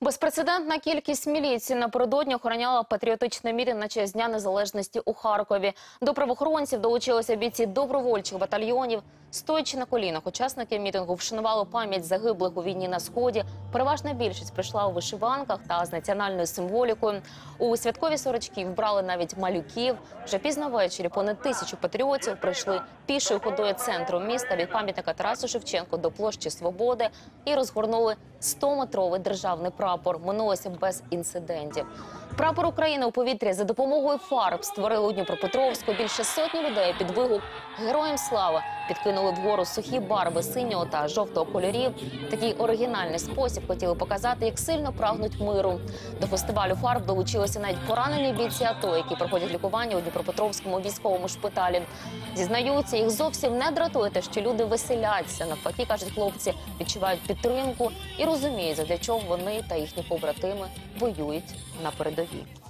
Безпрецедентна кількість міліції напередодні охороняла патріотичний мітинг на честь Дня Незалежності у Харкові. До правоохоронців долучилися бійці добровольчих батальйонів. Стоячи на колінах, учасники мітингу вшанували пам'ять загиблих у війні на сході. Переважна більшість прийшла у вишиванках та з національною символікою. У святкові сорочки вбрали навіть малюків. Вже пізно ввечері понад тисячу патріотів прийшли пішою ходою центру міста від пам'ятника Тарасу Шевченко до площі Свободи і розгорнули 100-метровий державний прапор. Минулося без інцидентів. Прапор України у повітрі за допомогою фарб створили у Дніпропетровську більше сотні людей під вигук Героям слава підкинули вгору сухі барви синього та жовтого кольорів. Такий оригінальний спосіб хотіли показати, як сильно прагнуть миру. До фестивалю фарб долучилися навіть поранені бійці АТО, які проходять лікування у Дніпропетровському військовому шпиталі. Зізнаються, їх зовсім не дратує те, що люди веселяться. Навпаки, кажуть хлопці, відчувають підтримку і розуміють, задля чого вони та їхні побратими воюють на передовій.